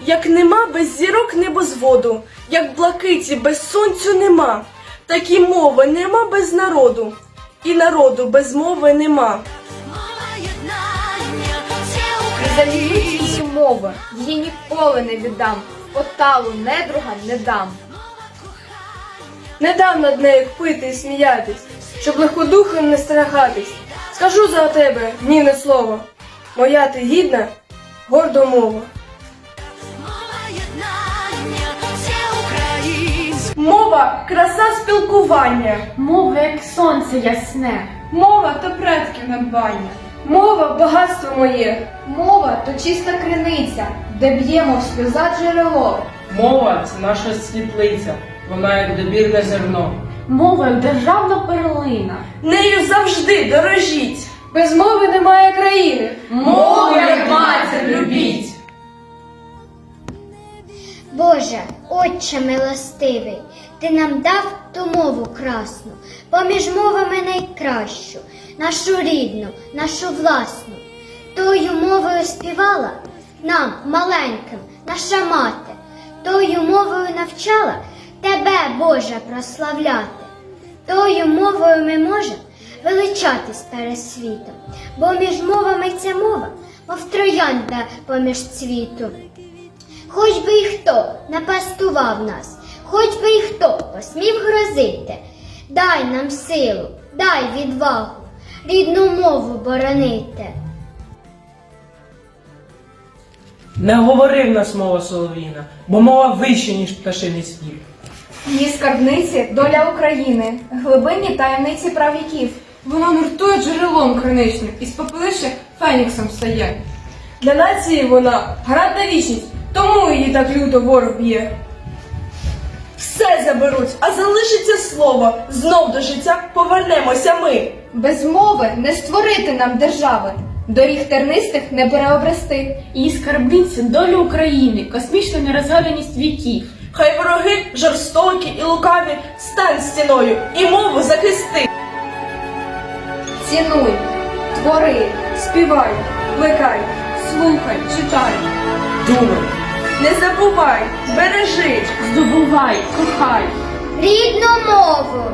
Як нема без зірок небозводу, як блакиті без сонцю нема, так і мови нема без народу, і народу без мови нема. Залюбіть її мови, її ніколи не віддам. Поталу недруга не дам. Не дам над нею пити і сміятись, щоб лиходухом не страхатись. Скажу за тебе гнівне слово. Моя ти гідна, гордо мова. Мова краса спілкування. Мова, як сонце ясне. Мова то предків надбання. Мова багатство моє. Мова то чиста криниця, де б'ємо в сльоза джерело. Мова це наша світлиця, вона як добірне зерно. Мова як державна перлина. Нею завжди дорожіть. Без мови немає країни. Мову, як матір, любіть. Боже, Отче милостивий, ти нам дав ту мову красну, поміж мовами найкращу, нашу рідну, нашу власну. Тою мовою співала нам, маленьким, наша мати, тою мовою навчала тебе, Боже, прославляти. Тою мовою ми можемо величатись перед світом, бо між мовами ця мова, мов троянда поміж цвіту. Хоч би і хто напастував нас, хоч би і хто посмів грозити, дай нам силу, дай відвагу, рідну мову боронити. Не говори в нас мова солов'їна, бо мова вища, ніж пташиний спів. Її скарбниці доля України, глибинні таємниці правіків. Воно нуртує джерелом криничним і з попелища феніксом стає. Для нації вона гарантна вічність, тому її так люто ворог б'є. Все заберуть, а залишиться слово. Знов до життя повернемося ми. Без мови не створити нам держави, доріг тернистих не переобрести. Її скарбниці долю України, космічна нерозгаданість віків. Хай вороги жорстокі і лукаві стань стіною і мову захисти. Цінуй, твори, Співай, плекай, Слухай, читай. Думай, не забувай, бережи. Здобувай, кохай. Рідну мову